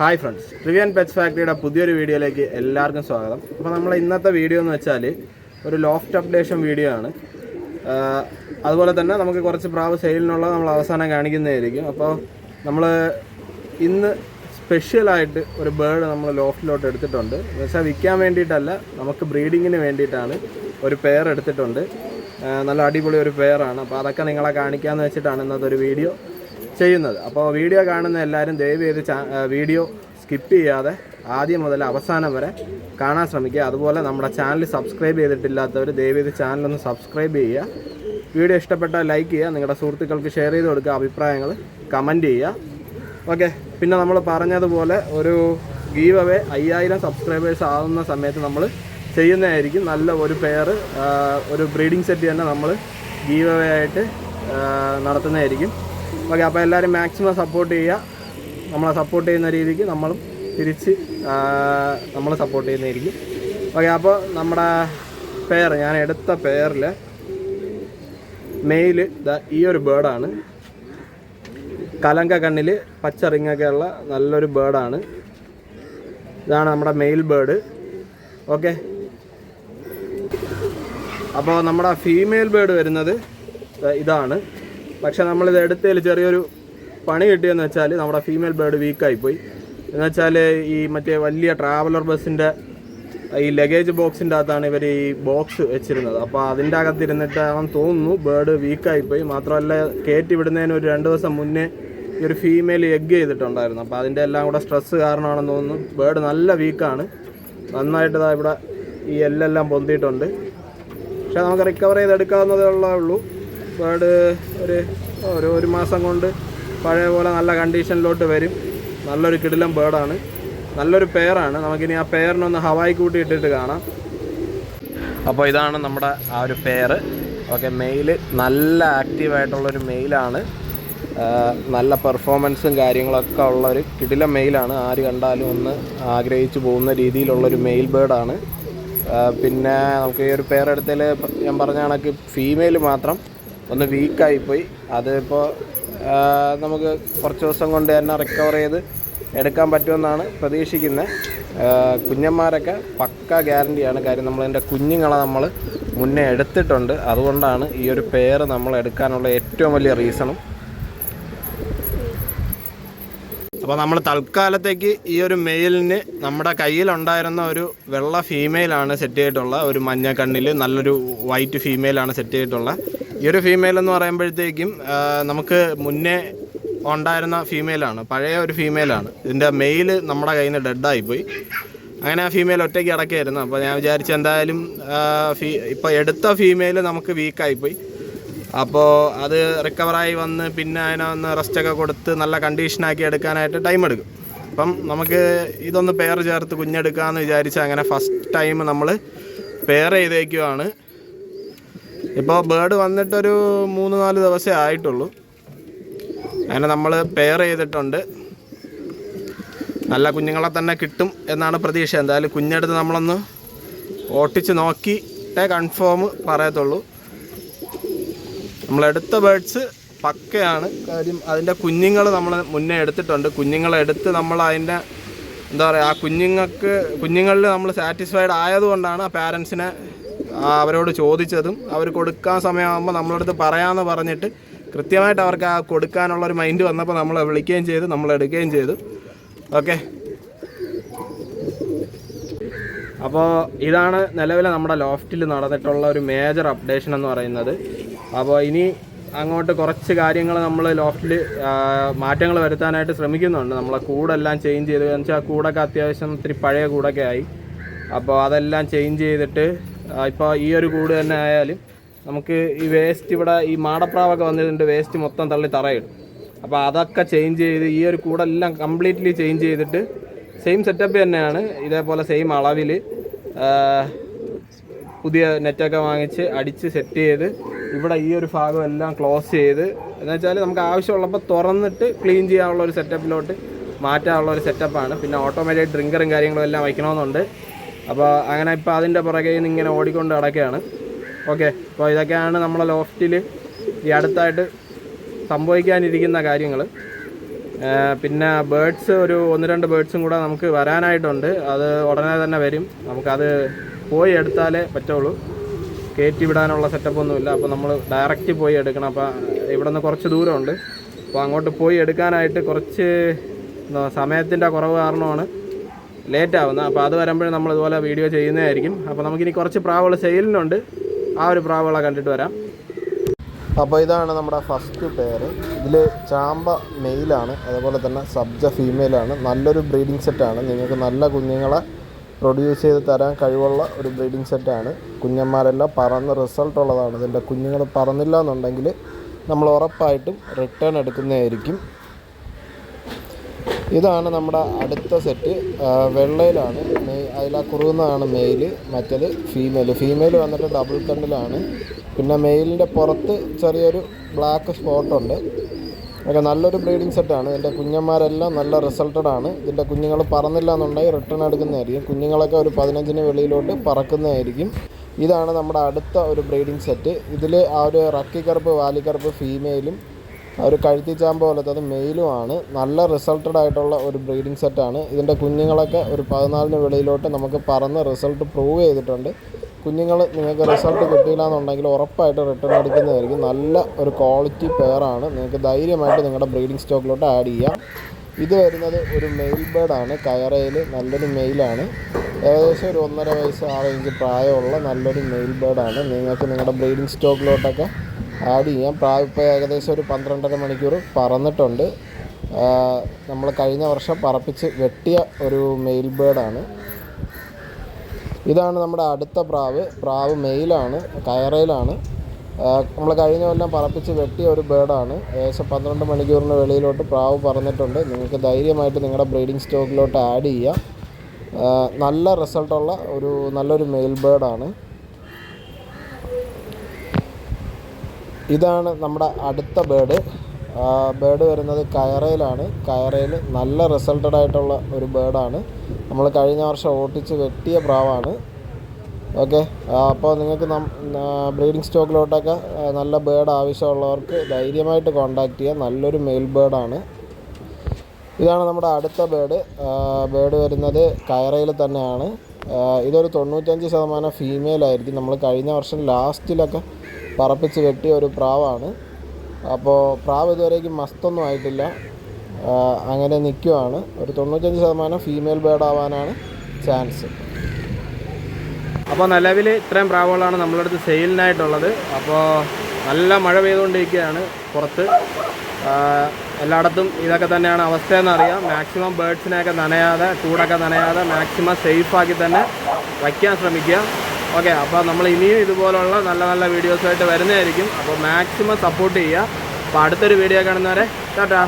Hi friends ട്രിവിയൻ pets ഫാക്ടറിയുടെ പുതിയൊരു വീഡിയോയിലേക്ക് എല്ലാവർക്കും സ്വാഗതം. അപ്പോൾ നമ്മൾ ഇന്നത്തെ വീഡിയോ എന്ന് വെച്ചാൽ ഒരു ലോഫ്റ്റ് അപ്ഡേഷൻ വീഡിയോ ആണ്. അതുപോലെ തന്നെ നമുക്ക് കുറച്ച് പ്രാവ് സെയിലിനുള്ള നമ്മൾ അവസാനം കാണിക്കുന്നതായിരിക്കും. അപ്പോൾ നമ്മൾ ഇന്ന് സ്പെഷ്യലായിട്ട് ഒരു ബേർഡ് നമ്മൾ ലോഫ്റ്റിലോട്ട് എടുത്തിട്ടുണ്ട്. എന്ന് വെച്ചാൽ വിൽക്കാൻ വേണ്ടിയിട്ടല്ല നമുക്ക് ബ്രീഡിങ്ങിന് വേണ്ടിയിട്ടാണ് ഒരു പെയർ എടുത്തിട്ടുണ്ട്. നല്ല അടിപൊളി ഒരു പെയറാണ് അപ്പോൾ അതൊക്കെ നിങ്ങളെ കാണിക്കാമെന്ന് വെച്ചിട്ടാണ് ഇന്നത്തെ ഒരു വീഡിയോ ചെയ്യുന്നത്. അപ്പോൾ വീഡിയോ കാണുന്ന എല്ലാവരും ദയവ് ചെയ്ത് വീഡിയോ സ്കിപ്പ് ചെയ്യാതെ ആദ്യം മുതൽ അവസാനം വരെ കാണാൻ ശ്രമിക്കുക. അതുപോലെ നമ്മുടെ ചാനൽ സബ്സ്ക്രൈബ് ചെയ്തിട്ടില്ലാത്തവർ ദയവ് ചെയ്ത് ചാനലൊന്ന് സബ്സ്ക്രൈബ് ചെയ്യുക. വീഡിയോ ഇഷ്ടപ്പെട്ടാൽ ലൈക്ക് ചെയ്യുക. നിങ്ങളുടെ സുഹൃത്തുക്കൾക്ക് ഷെയർ ചെയ്ത് കൊടുക്കുക. അഭിപ്രായങ്ങൾ കമന്റ് ചെയ്യുക. ഓക്കെ പിന്നെ നമ്മൾ പറഞ്ഞതുപോലെ ഒരു ഗീവ് അവേ അയ്യായിരം സബ്സ്ക്രൈബേഴ്സ് ആകുന്ന സമയത്ത് നമ്മൾ ചെയ്യുന്നതായിരിക്കും. നല്ല ഒരു പെയർ ഒരു ബ്രീഡിംഗ് സെറ്റ് തന്നെ നമ്മൾ ഗീവ് അവേ ആയിട്ട് നടത്തുന്നതായിരിക്കും. ഓക്കെ അപ്പോൾ എല്ലാവരും മാക്സിമം സപ്പോർട്ട് ചെയ്യുക. നമ്മളെ സപ്പോർട്ട് ചെയ്യുന്ന രീതിക്ക് നമ്മളും തിരിച്ച് നമ്മൾ സപ്പോർട്ട് ചെയ്യുന്നതായിരിക്കും. ഓക്കെ അപ്പോൾ നമ്മുടെ പെയർ ഞാൻ എടുത്ത പെയറിൽ മെയിൽ ഈ ഒരു ബേർഡാണ് കലങ്ക കണ്ണിൽ പച്ച ഉള്ള നല്ലൊരു ബേർഡാണ് ഇതാണ് നമ്മുടെ മെയിൽ ബേർഡ് ഓക്കെ. അപ്പോൾ നമ്മുടെ ഫീമെയിൽ ബേർഡ് വരുന്നത് ഇതാണ്. പക്ഷെ നമ്മളിത് എടുത്തതിൽ ചെറിയൊരു പണി കിട്ടിയെന്ന് വെച്ചാൽ നമ്മുടെ ഫീമെയിൽ ബേർഡ് വീക്കായിപ്പോയി എന്ന് വെച്ചാൽ ഈ മറ്റേ വലിയ ട്രാവലർ ബസ്സിന്റെ ഈ ലഗേജ് ബോക്സിന്റെ അകത്താണ് ഇവർ ഈ ബോക്സ് വെച്ചിരുന്നത്. അപ്പോൾ അതിന്റെ അവൻ തോന്നുന്നു ബേർഡ് വീക്കായിപ്പോയി മാത്രമല്ല കയറ്റി വിടുന്നതിന് ഒരു രണ്ട് ദിവസം മുന്നേ ഈ ഒരു ഫീമെയിൽ എഗ് ചെയ്തിട്ടുണ്ടായിരുന്നു. അപ്പോൾ അതിന്റെ എല്ലാം കൂടെ സ്ട്രെസ്സ് കാരണമാണെന്ന് തോന്നുന്നു. ബേർഡ് നല്ല വീക്കാണ് നന്നായിട്ട് ഇവിടെ ഈ എല്ലെല്ലാം പൊന്തിയിട്ടുണ്ട്. പക്ഷേ നമുക്ക് റിക്കവർ ചെയ്തെടുക്കാവുന്നതേ ഉള്ളൂ. ബേർഡ് ഒരു ഒരു ഒരു മാസം കൊണ്ട് പഴയ പോലെ നല്ല കണ്ടീഷനിലോട്ട് വരും. നല്ലൊരു കിടിലം ബേർഡാണ് നല്ലൊരു പെയറാണ് നമുക്കിനി ആ പെയറിനൊന്ന് ഹവായി കൂട്ടി ഇട്ടിട്ട് കാണാം. അപ്പോൾ ഇതാണ് നമ്മുടെ ആ ഒരു പെയർ ഓക്കെ മെയിൽ നല്ല ആക്റ്റീവായിട്ടുള്ളൊരു മെയിലാണ്. നല്ല പെർഫോമൻസും കാര്യങ്ങളൊക്കെ ഉള്ളൊരു കിടില മെയിലാണ്. ആര് കണ്ടാലും ഒന്ന് ആഗ്രഹിച്ചു പോകുന്ന രീതിയിലുള്ളൊരു മെയിൽ ബേർഡാണ് പിന്നെ നമുക്ക് ഈ ഒരു പേരെടുത്തതിൽ ഞാൻ പറഞ്ഞ കണക്ക് ഫീമെയിൽ മാത്രം. ഒന്ന് വീക്കായിപ്പോയി അതിപ്പോൾ നമുക്ക് കുറച്ച് ദിവസം കൊണ്ട് തന്നെ റിക്കവർ ചെയ്ത് എടുക്കാൻ പറ്റുമെന്നാണ് പ്രതീക്ഷിക്കുന്നത് കുഞ്ഞന്മാരൊക്കെ പക്ക ഗ്യാരണ്ടിയാണ് കാര്യം നമ്മളതിന്റെ കുഞ്ഞുങ്ങളെ നമ്മൾ മുന്നേ എടുത്തിട്ടുണ്ട്. അതുകൊണ്ടാണ് ഈ ഒരു പേര് നമ്മൾ എടുക്കാനുള്ള ഏറ്റവും വലിയ റീസണും അപ്പോൾ നമ്മൾ തൽക്കാലത്തേക്ക് ഈ ഒരു മെയിലിന് നമ്മുടെ കയ്യിലുണ്ടായിരുന്ന ഒരു വെള്ള ഫീമെയിലാണ് സെറ്റ് ചെയ്തിട്ടുള്ള. ഒരു മഞ്ഞ കണ്ണിൽ നല്ലൊരു വൈറ്റ് ഫീമെയിലാണ് സെറ്റ് ചെയ്തിട്ടുള്ള. ഈ ഒരു ഫീമെയിൽ എന്ന് പറയുമ്പോഴത്തേക്കും നമുക്ക് മുന്നേ ഉണ്ടായിരുന്ന ഫീമെയിലാണ് പഴയ ഒരു ഫീമെയിലാണ് ഇതിന്റെ മെയിൽ നമ്മുടെ കയ്യിൽ നിന്ന് ഡെഡായിപ്പോയി അങ്ങനെ ആ ഫീമെയിൽ ഒറ്റയ്ക്ക് ഇടയ്ക്കായിരുന്നു അപ്പോൾ ഞാൻ വിചാരിച്ചു എന്തായാലും ഫീ ഇപ്പോൾ എടുത്ത ഫീമെയിൽ നമുക്ക് വീക്കായിപ്പോയി അപ്പോൾ അത് റിക്കവറായി വന്ന് പിന്നെ അതിനെ ഒന്ന് റെസ്റ്റൊക്കെ കൊടുത്ത് നല്ല കണ്ടീഷനാക്കി എടുക്കാനായിട്ട് ടൈം എടുക്കും. അപ്പം നമുക്ക് ഇതൊന്ന് പെയർ ചേർത്ത് കുഞ്ഞെടുക്കാമെന്ന് വിചാരിച്ച് അങ്ങനെ ഫസ്റ്റ് ടൈം നമ്മൾ പെയർ ചെയ്തേക്കുവാണ്. ഇപ്പോൾ ബേർഡ് വന്നിട്ടൊരു മൂന്ന് നാല് ദിവസമേ ആയിട്ടുള്ളൂ. അങ്ങനെ നമ്മൾ പെയർ ചെയ്തിട്ടുണ്ട്. നല്ല കുഞ്ഞുങ്ങളെ തന്നെ കിട്ടും എന്നാണ് പ്രതീക്ഷ. എന്തായാലും കുഞ്ഞെടുത്ത് നമ്മളൊന്ന് ഓട്ടിച്ച് നോക്കിയിട്ടേ കൺഫേം പറയത്തുള്ളൂ. നമ്മളെടുത്ത ബേഡ്സ് പക്കയാണ്. കാര്യം അതിന്റെ കുഞ്ഞുങ്ങൾ നമ്മൾ മുന്നേ എടുത്തിട്ടുണ്ട്. കുഞ്ഞുങ്ങളെ എടുത്ത് നമ്മൾ അതിന്റെ എന്താ പറയുക ആ കുഞ്ഞുങ്ങൾക്ക് കുഞ്ഞുങ്ങളിൽ നമ്മൾ സാറ്റിസ്ഫൈഡ് ആയതുകൊണ്ടാണ് ആ പാരൻസിനെ അവരോട് ചോദിച്ചതും അവർ കൊടുക്കാൻ സമയമാകുമ്പോൾ നമ്മളടുത്ത് പറയാമെന്ന് പറഞ്ഞിട്ട് കൃത്യമായിട്ട് അവർക്ക് ആ കൊടുക്കാനുള്ളൊരു മൈൻഡ് വന്നപ്പോൾ നമ്മളെ വിളിക്കുകയും ചെയ്തു നമ്മൾ എടുക്കുകയും ചെയ്തു. ഓക്കെ. അപ്പോൾ ഇതാണ് നിലവിലെ നമ്മുടെ ലോഫ്റ്റിൽ നടന്നിട്ടുള്ള ഒരു മേജർ അപ്ഡേഷൻ എന്ന് പറയുന്നത്. അപ്പോൾ ഇനി അങ്ങോട്ട് കുറച്ച് കാര്യങ്ങൾ നമ്മൾ ലോഫ്റ്റിൽ മാറ്റങ്ങൾ വരുത്താനായിട്ട് ശ്രമിക്കുന്നുണ്ട്. നമ്മളെ കൂടെല്ലാം ചേഞ്ച് ചെയ്തു. എന്ന് വെച്ചാൽ കൂടൊക്കെ അത്യാവശ്യം ഇത്തിരി പഴയ കൂടൊക്കെ ആയി. അപ്പോൾ അതെല്ലാം ചേഞ്ച് ചെയ്തിട്ട് ഇപ്പോൾ ഈ ഒരു കൂട് തന്നെ ആയാലും നമുക്ക് ഈ വേസ്റ്റ് ഇവിടെ ഈ മാടപ്രാവൊക്കെ വന്നിട്ടുണ്ട് വേസ്റ്റ് മൊത്തം തള്ളി തറയിടും. അപ്പോൾ അതൊക്കെ ചേഞ്ച് ചെയ്ത് ഈ ഒരു കൂടെല്ലാം കംപ്ലീറ്റ്ലി ചേഞ്ച് ചെയ്തിട്ട് സെയിം സെറ്റപ്പ് തന്നെയാണ് ഇതേപോലെ സെയിം അളവിൽ പുതിയ നെറ്റൊക്കെ വാങ്ങിച്ച് അടിച്ച് സെറ്റ് ചെയ്ത് ഇവിടെ ഈ ഒരു ഭാഗം എല്ലാം ക്ലോസ് ചെയ്ത് എന്ന് വെച്ചാൽ നമുക്ക് ആവശ്യമുള്ളപ്പോൾ തുറന്നിട്ട് ക്ലീൻ ചെയ്യാനുള്ള ഒരു സെറ്റപ്പിലോട്ട് മാറ്റാനുള്ള ഒരു സെറ്റപ്പാണ് പിന്നെ ഓട്ടോമാറ്റിക് ഡ്രിങ്കറും കാര്യങ്ങളും എല്ലാം വയ്ക്കണമെന്നുണ്ട്. അപ്പോൾ അങ്ങനെ ഇപ്പോൾ അതിന്റെ പുറകെ നിന്ന് ഇങ്ങനെ ഓടിക്കൊണ്ട് കിടക്കുകയാണ് ഓക്കെ അപ്പോൾ ഇതൊക്കെയാണ് നമ്മളെ ലോഫ്റ്റിൽ ഈ അടുത്തായിട്ട് സംഭവിക്കാനിരിക്കുന്ന കാര്യങ്ങൾ പിന്നെ ബേഡ്സ് ഒരു ഒന്ന് രണ്ട് ബേഡ്സും കൂടെ നമുക്ക് വരാനായിട്ടുണ്ട്. അത് ഉടനെ തന്നെ വരും. നമുക്കത് പോയി എടുത്താലേ പറ്റുള്ളൂ. കയറ്റി വിടാനുള്ള സെറ്റപ്പ് ഒന്നുമില്ല അപ്പോൾ നമ്മൾ ഡയറക്റ്റ് പോയി എടുക്കണം. അപ്പോൾ ഇവിടെ നിന്ന് കുറച്ച് ദൂരമുണ്ട്. അപ്പോൾ അങ്ങോട്ട് പോയി എടുക്കാനായിട്ട് കുറച്ച് സമയത്തിന്റെ കുറവ് കാരണമാണ് ലേറ്റ് ആവുന്നത് അപ്പോൾ അത് വരുമ്പോഴും നമ്മൾ ഇതുപോലെ വീഡിയോ ചെയ്യുന്നതായിരിക്കും. അപ്പോൾ നമുക്കിനി കുറച്ച് പ്രാവുകൾ സെയിലിനുണ്ട്. ആ ഒരു പ്രാവുകളെ കണ്ടിട്ട് വരാം. അപ്പോൾ ഇതാണ് നമ്മുടെ ഫസ്റ്റ് പെയർ ഇതിൽ ചാമ്പ മെയിലാണ്. അതുപോലെ തന്നെ സബ്ജ ഫീമെയിലാണ്. നല്ലൊരു ബ്രീഡിംഗ് സെറ്റാണ്. നിങ്ങൾക്ക് നല്ല കുഞ്ഞുങ്ങളെ പ്രൊഡ്യൂസ് ചെയ്ത് തരാൻ കഴിവുള്ള ഒരു ബ്രീഡിംഗ് സെറ്റാണ്. കുഞ്ഞന്മാരെല്ലാം പറന്ന് റിസൾട്ട് ഉള്ളതാണ്. ഇതിന്റെ കുഞ്ഞുങ്ങൾ പറന്നില്ല എന്നുണ്ടെങ്കിൽ നമ്മൾ ഉറപ്പായിട്ടും റിട്ടേൺ എടുക്കുന്നതായിരിക്കും. ഇതാണ് നമ്മുടെ അടുത്ത സെറ്റ്. വെള്ളയിലാണ്. മെയ് അതിലാ കുറുകുന്നതാണ് മെയിൽ മറ്റേത് ഫീമെയിൽ ഫീമെയിൽ വന്നിട്ട് ഡബിൾ കണ്ണിലാണ്. പിന്നെ മെയിലിന്റെ പുറത്ത് ചെറിയൊരു ബ്ലാക്ക് സ്പോട്ടുണ്ട് ഒക്കെ നല്ലൊരു ബ്രീഡിംഗ് സെറ്റാണ് ഇതിന്റെ കുഞ്ഞന്മാരെല്ലാം നല്ല റിസൾട്ടഡ് ആണ്. ഇതിന്റെ കുഞ്ഞുങ്ങൾ പറന്നില്ല എന്നുണ്ടെങ്കിൽ റിട്ടേൺ എടുക്കുന്നതായിരിക്കും. കുഞ്ഞുങ്ങളൊക്കെ ഒരു പതിനഞ്ചിന് വെളിയിലോട്ട് പറക്കുന്നതായിരിക്കും. ഇതാണ് നമ്മുടെ അടുത്ത ഒരു ബ്രീഡിംഗ് സെറ്റ് ഇതിൽ ആ ഒരു റക്കിക്കറുപ്പ് വാലിക്കറുപ്പ് ഫീമെയിലും ആ ഒരു പോലത്തെ അത് മെയിലുമാണ് നല്ല റിസൾട്ടഡ് ആയിട്ടുള്ള ഒരു ബ്രീഡിംഗ് സെറ്റാണ് ഇതിന്റെ കുഞ്ഞുങ്ങളൊക്കെ ഒരു പതിനാലിന് വെളിയിലോട്ട് നമുക്ക് പറന്ന് റിസൾട്ട് പ്രൂവ് ചെയ്തിട്ടുണ്ട്. കുഞ്ഞുങ്ങൾ നിങ്ങൾക്ക് റിസൾട്ട് കിട്ടിയില്ല എന്നുണ്ടെങ്കിൽ ഉറപ്പായിട്ട് റിട്ടേൺ എടുക്കുന്നതായിരിക്കും. നല്ല ഒരു ക്വാളിറ്റി പെയറാണ് നിങ്ങൾക്ക് ധൈര്യമായിട്ട് നിങ്ങളുടെ ബ്രീഡിംഗ് സ്റ്റോക്കിലോട്ട് ആഡ് ചെയ്യാം. ഇത് വരുന്നത് ഒരു മെയിൽ ബേഡാണ് കയറയിൽ നല്ലൊരു മെയിലാണ് ഏകദേശം ഒരു ഒന്നര വയസ്സ് ആ റേഞ്ച് പ്രായമുള്ള നല്ലൊരു മെയിൽ ബേഡാണ് നിങ്ങൾക്ക് നിങ്ങളുടെ ബ്രീഡിംഗ് സ്റ്റോക്കിലോട്ടൊക്കെ ആഡ് ചെയ്യാം. പ്രായപ്പോൾ ഏകദേശം ഒരു പന്ത്രണ്ടര മണിക്കൂർ പറന്നിട്ടുണ്ട്. നമ്മൾ കഴിഞ്ഞ വർഷം പറപ്പിച്ച് വെട്ടിയ ഒരു മെയിൽ ബേഡാണ് ഇതാണ് നമ്മുടെ അടുത്ത പ്രാവ്. പ്രാവ് മെയിലാണ് കയറയിലാണ് നമ്മൾ കഴിഞ്ഞ കൊല്ലം പറപ്പിച്ച് വെട്ടിയ ഒരു ബേഡാണ് ഏകദേശം പന്ത്രണ്ട് മണിക്കൂറിന് വെളിയിലോട്ട് പ്രാവ് പറന്നിട്ടുണ്ട്. നിങ്ങൾക്ക് ധൈര്യമായിട്ട് നിങ്ങളുടെ ബ്രീഡിംഗ് സ്റ്റോക്കിലോട്ട് ആഡ് ചെയ്യാം. നല്ല റിസൾട്ടുള്ള ഒരു നല്ലൊരു മെയിൽ ബേർഡാണ് ഇതാണ് നമ്മുടെ അടുത്ത ബേഡ്. ബേഡ് വരുന്നത് കയറയിലാണ്. കയറയിൽ നല്ല റിസൾട്ടഡ് ആയിട്ടുള്ള ഒരു ബേഡാണ്. നമ്മൾ കഴിഞ്ഞ വർഷം ഓട്ടിച്ച് വെട്ടിയ പ്രാവാണ്. ഓക്കെ അപ്പോൾ നിങ്ങൾക്ക് ബ്രീഡിംഗ് സ്റ്റോക്കിലോട്ടൊക്കെ നല്ല ബേഡ് ആവശ്യമുള്ളവർക്ക് ധൈര്യമായിട്ട് കോണ്ടാക്ട് ചെയ്യാം നല്ലൊരു മെയിൽ ബേഡാണ്. ഇതാണ് നമ്മുടെ അടുത്ത ബേഡ്. ബേഡ് വരുന്നത് കയറയിൽ തന്നെയാണ്. ഇതൊരു തൊണ്ണൂറ്റഞ്ച് ശതമാനം ഫീമെയിൽ ആയിരിക്കും. നമ്മൾ കഴിഞ്ഞ വർഷം ലാസ്റ്റിലൊക്കെ പറപ്പിച്ച് വെട്ടിയ ഒരു പ്രാവാണ്. അപ്പോൾ പ്രാവ് ഇതുവരേക്കും മസ്തൊന്നും ആയിട്ടില്ല. അങ്ങനെ നിൽക്കുവാണ് ഒരു തൊണ്ണൂറ്റഞ്ച് ശതമാനം ഫീമെയിൽ ബേർഡ് ആവാനാണ് ചാൻസ് അപ്പോൾ നിലവിൽ ഇത്രയും പ്രാവുകളാണ് നമ്മുടെ അടുത്ത് സെയിലിനായിട്ടുള്ളത്. അപ്പോൾ നല്ല മഴ പെയ്തുകൊണ്ടിരിക്കുകയാണ് പുറത്ത്. എല്ലായിടത്തും ഇതൊക്കെ തന്നെയാണ് അവസ്ഥയെന്ന് അറിയാം. മാക്സിമം ബേഡ്സിനെയൊക്കെ നനയാതെ ചൂടൊക്കെ നനയാതെ മാക്സിമം സേഫാക്കി തന്നെ വയ്ക്കാൻ ശ്രമിക്കുക. ഓക്കെ അപ്പോൾ നമ്മൾ ഇനിയും ഇതുപോലുള്ള നല്ല നല്ല വീഡിയോസായിട്ട് വരുന്നതായിരിക്കും. അപ്പോൾ മാക്സിമം സപ്പോർട്ട് ചെയ്യുക. അപ്പോൾ അടുത്തൊരു വീഡിയോ കാണുന്നവരെ ടാറ്റാ.